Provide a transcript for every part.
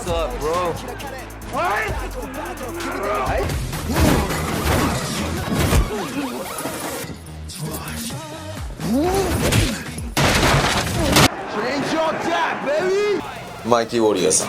What's up, bro? Change your tap, baby! マイティウォリアーさん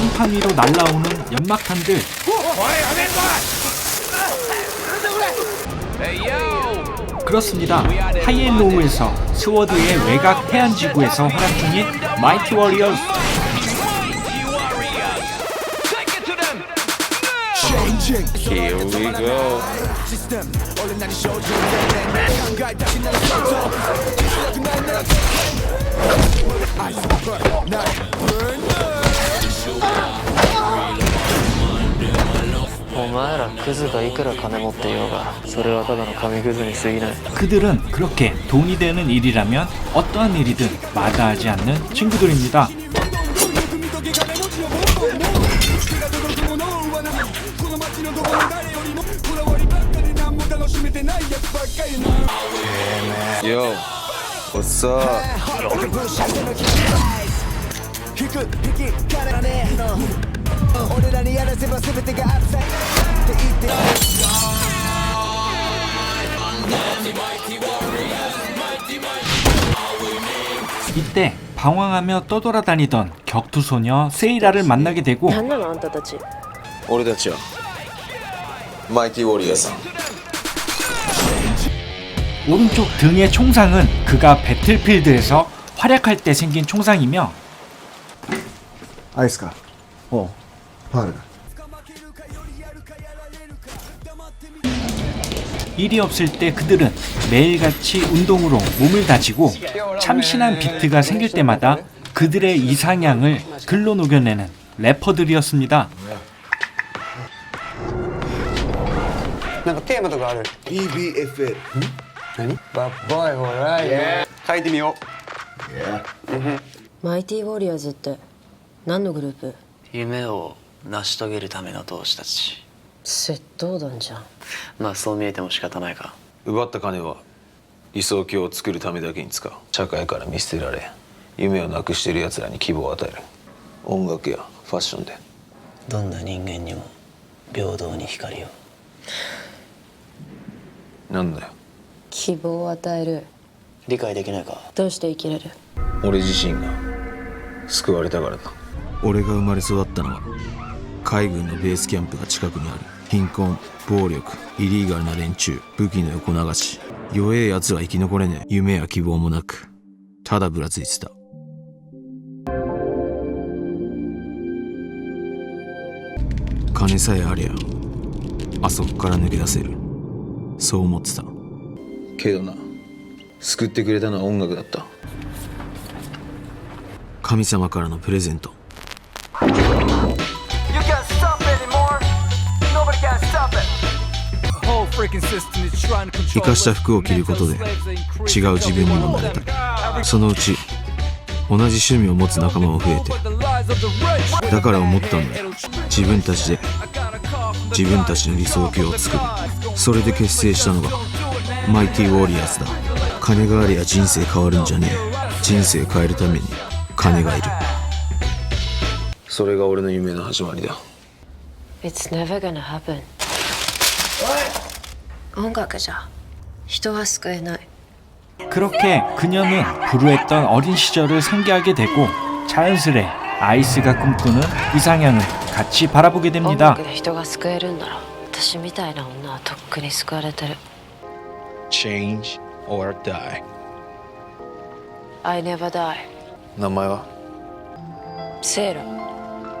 상판 위로 날라오는 연막탄들. 그렇습니다. 하이앤로우에서 스워드의 외곽 태안지구에서 활약 중인 마이티 go「お前らクズがいくら金持っていようがそれはただの紙くずに過ぎない 그들은 그렇게 돈이 되는 일이라면 어떠한 일이든 마다하지 않는 친구들입니다. Yo What's up? 俺らにやらせば全てがアップサイドって言って 이때 방황하며 떠돌아다니던 격투소녀 세이라를 만나게 되고 何なのあんたたち俺たちはマイティウォリアーさん 오른쪽 등의 총상은 그가 배틀필드에서 활약할 때 생긴 총상이며 アイスかおうファールだ 일이 없을 때 그들은 매일같이 운동으로 몸을 다지고 참신한 비트가 생길 때마다 그들의 이상향을 글로 녹여내는 래퍼들이었습니다. なんかテーマとかある BBFL 何バッバイホライ書いてみよマイティウォリアーズって 何のグループ？夢を成し遂げるための同志たち。窃盗団じゃん。まあそう見えても仕方ないか。奪った金は理想郷を作るためだけに使う。社会から見捨てられ夢をなくしている奴らに希望を与える。音楽やファッションで。どんな人間にも平等に光を。なんだよ。希望を与える。理解できないか。どうして生きれる？俺自身が救われたからだ俺が生まれ育ったのは海軍のベースキャンプが近くにある貧困暴力イリーガルな連中武器の横流し弱え奴は生き残れねえ夢や希望もなくただぶらついてた。金さえありゃあそこから抜け出せる。そう思ってた。けどな救ってくれたのは音楽だった。神様からのプレゼント You can't stop anymore. Nobody can stop it. 生かした服を着ることで違う自分にもなれた。そのうち同じ趣味を持つ仲間も増えてだから思ったんだ。よ自分たちで自分たちの理想郷を作る。それで結成したのがマイティウォリアーズだ。金がありゃ人生変わるんじゃねえ。人生変えるために金がいるそれが俺の夢の始まりだ It's never gonna happen 音楽じゃ人は救えない 그렇게 그녀는 불우했던 어린 시절을 상기하게 되고 자연스레 아이스가 꿈꾸는 이상향을 같이 바라보게 音 됩니다. 楽で人が救えるんなら私みたいな女はとっくに救われてる Change or die I never die 名前はセイラ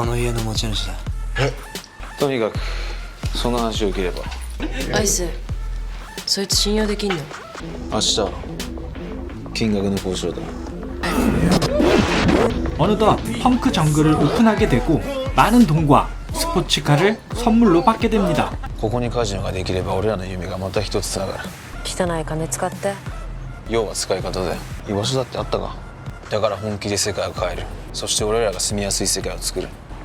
この家の持ち主だとにかくその話を受ければアイスそいつ信用できんの明日金額の交渉だ 어느덧 펑크 정글을 오픈하게 되고 많은 돈과 스포츠카를 선물로 받게 됩니다. ここにカジノができれば俺らの夢がまた一つつながる汚い金使って要は使い方だよ居場所だってあったかだから本気で世界を変えるそして俺らが住みやすい世界を作る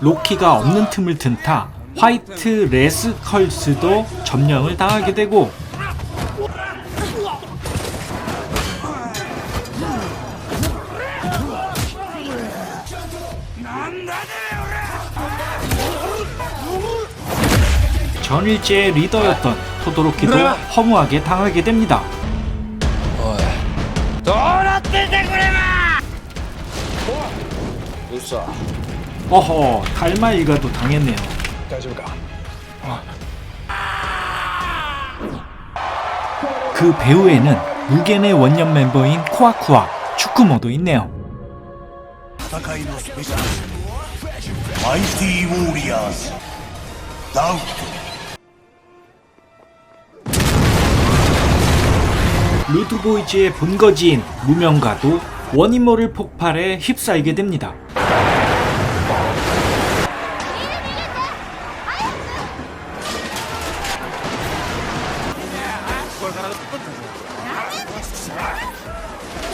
로키가 없는 틈을 튼 타 화이트 레스컬스도 점령을 당하게 되고 전일제의 리더였던 토도로키도 허무하게 당하게 됩니다. 어허 달마일가도 당했네요. 그 배우에는 무겐의 원년 멤버인 코아쿠와 축구모도 있네요. 루드보이즈의 본거지인 무명가도 원인모를 폭발에 휩싸이게 됩니다.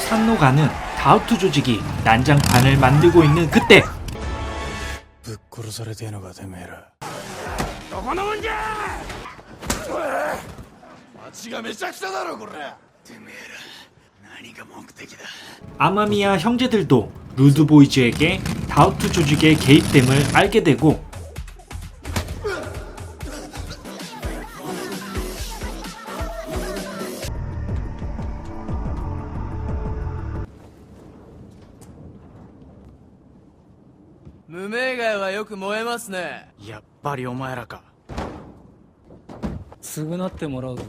산노가는 다우트 조직이 난장판을 만들고 있는 그때 아마미아 형제들도 루드보이즈에게 다우트 조직의 개입됨을 알게 되고 야っぱりお前らか償ってもらうぞ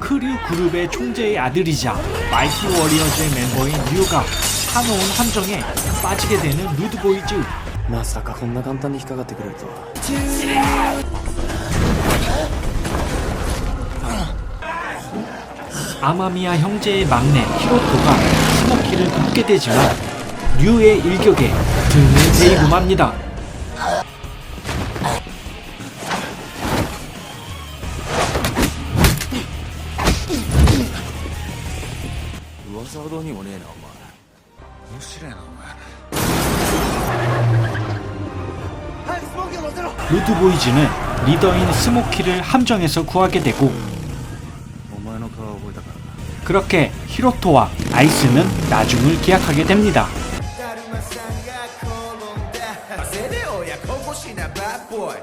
크류 그룹의 총재의 아들이자 마이티 워리어즈의 멤버인 류가 사놓은 함정에 빠지게 되는 루드보이즈 まさかこんな簡単に引っかかってくれるとは 아마미아 형제의 막내 히로토가 스모키를 돕게 되지만 류의 일격에 등을 베이고 맙니다. 루드보이즈는 리더인 스모키를 함정에서 구하게 되고 그렇게 히로토와 아이스는 나중을 기약하게 됩니다. 汗で親こぼしなバッボーイ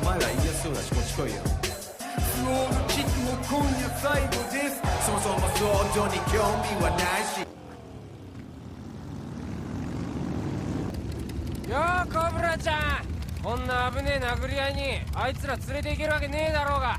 お前ら嫌そうだしこっち来いよ不穏地区も今夜最後ですそもそも想像に興味はないしよーコブラちゃんこんな危ねえ殴り合いにあいつら連れて行けるわけねえだろうが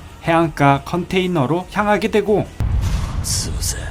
해안가 컨테이너로 향하게 되고 潰せ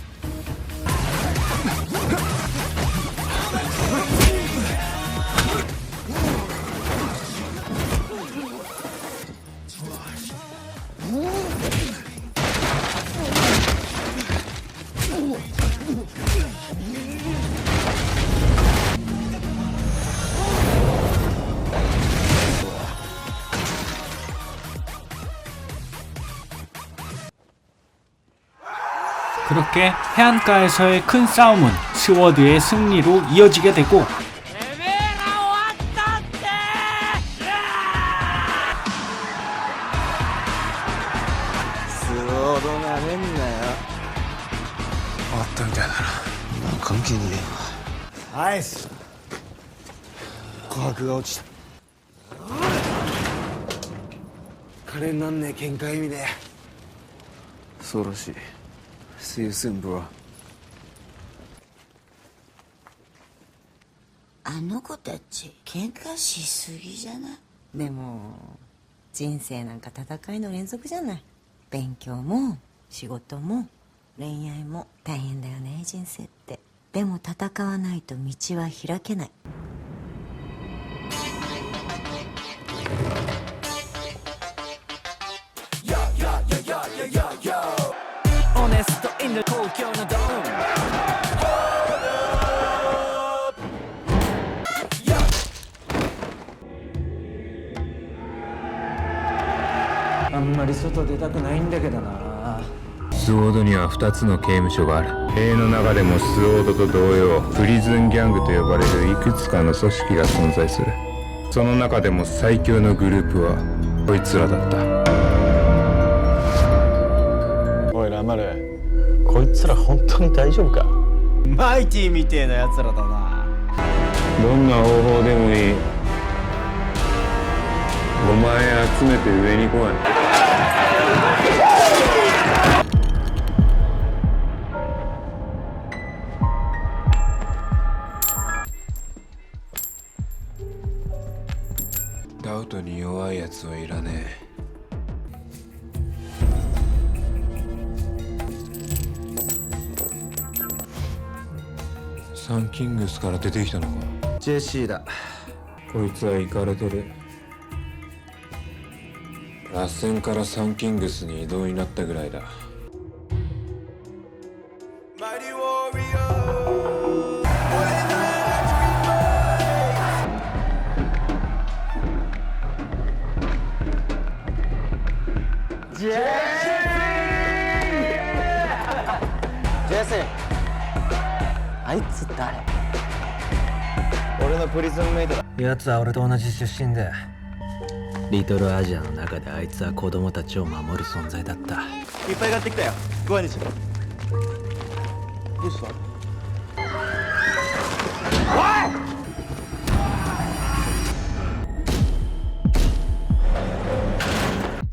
그렇게 해안가에서의 큰 싸움은 스워드의 승리로 이어지게 되고 えわアイス。琥珀が落ちた。金になんねえ喧嘩意味でそうらしい See you soon bro あの子たち喧嘩しすぎじゃない？でも人生なんか戦いの連続じゃない。勉強も仕事も恋愛も大変だよね人生ってでも戦わないと道は開けない。オネストインド東京のドームあんまり外出たくないんだけどなスウォードには2つの刑務所がある。塀の中でもスウォードと同様プリズンギャングと呼ばれるいくつかの組織が存在する。その中でも最強のグループはこいつらだった。おいラマル。こいつら本当に大丈夫か？マイティみてえなやつらだな。どんな方法でもいい。お前集めて上に来いダウトに弱いやつはいらねえ。サンキングスから出てきたのか。ジェシーだ。こいつはイカれとる。ラッセンからサンキングスに移動になったぐらいだ。Mighty warrior. Jesse あいつ誰？俺のプリズンメイトだ。奴は俺と同じ出身で。リトルアジアの中であいつは子供たちを守る存在だった。いっぱい買ってきたよ。ご飯にしろ。どうした？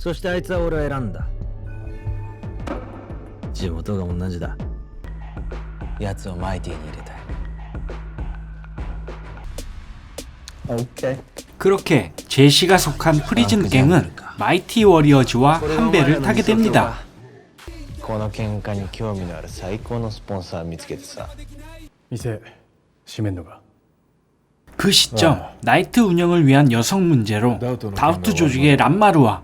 そしてあいつは俺を選んだ地元が同じだ奴をマイティに入れたい 그렇게 제시가 속한 프리즌 갱은 마이티 워리어즈와 한 배를 타게 됩니다. この喧嘩に興味のある最高のスポンサー見つけてさ店閉めんのか 그 시점 나이트 운영을 위한 여성 문제로 다우트 조직의 람마루와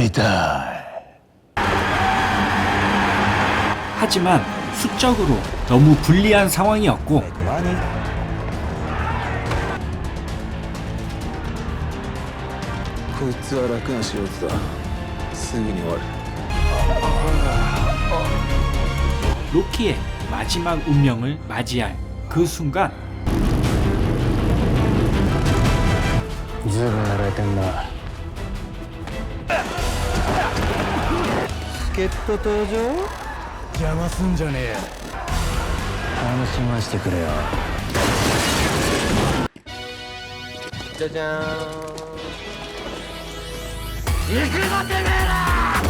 바리다 하지만 수적으로 너무 불리한 상황이었고 많이 こいつは楽な仕事だすぐに終わる 로키의 마지막 운명을 맞이할 그 순간 ずいぶんやられてんな 助っ人登場？邪魔すんじゃねえ楽しましてくれよ。じゃじゃん行くぞてめえら。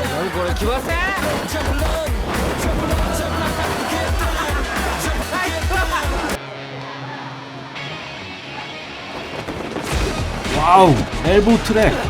何これ来ません。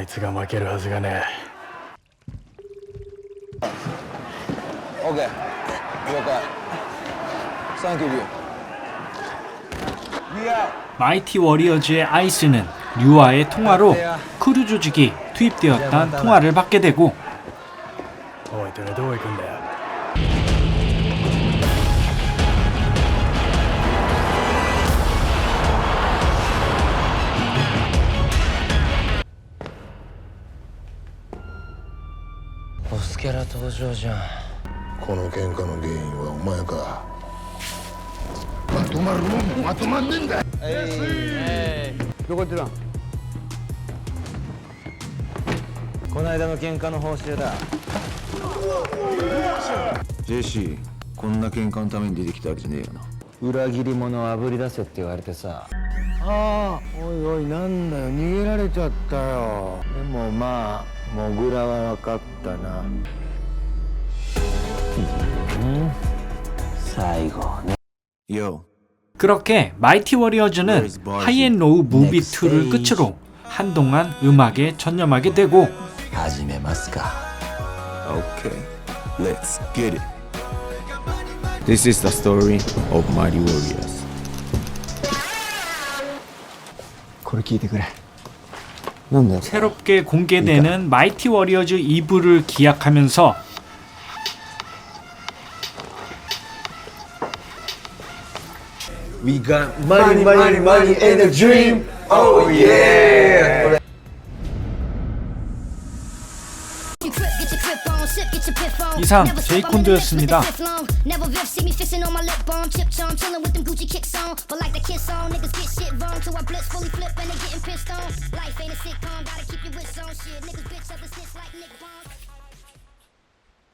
あいつが負けるはずがね OK 了解サンキューリュウ 마이티 워리어즈의 아이스는 류와의 통화로 크루 조직이 투입되었다는 통화를 받게 되고 キャラ登場じゃん。この喧嘩の原因はお前か。まとまるもんもまとまんねえんだ。どこ行ってたん？この間の喧嘩の報酬だ。JC こんな喧嘩のために出てきたわけじゃねえよな。裏切り者をあぶり出せって言われてさ。ああおいおいなんだよ。逃げられちゃったよ。でもまあモグラは分かったなうん最後ね Yo 그렇게 마이티 워리어즈는 하이앤로우 무비 2를 끝으로 한동안 음악에 전념하게 되고 始めますか OK Let's get it This is the story of Mighty Warriors これ聞いてくれ 네. 새롭게 공개되는 그러니까. 마이티 워리어즈 2부를 기약하면서 We got money, money, money and a dream. Oh yeah. 이상 제이콘도였습니다.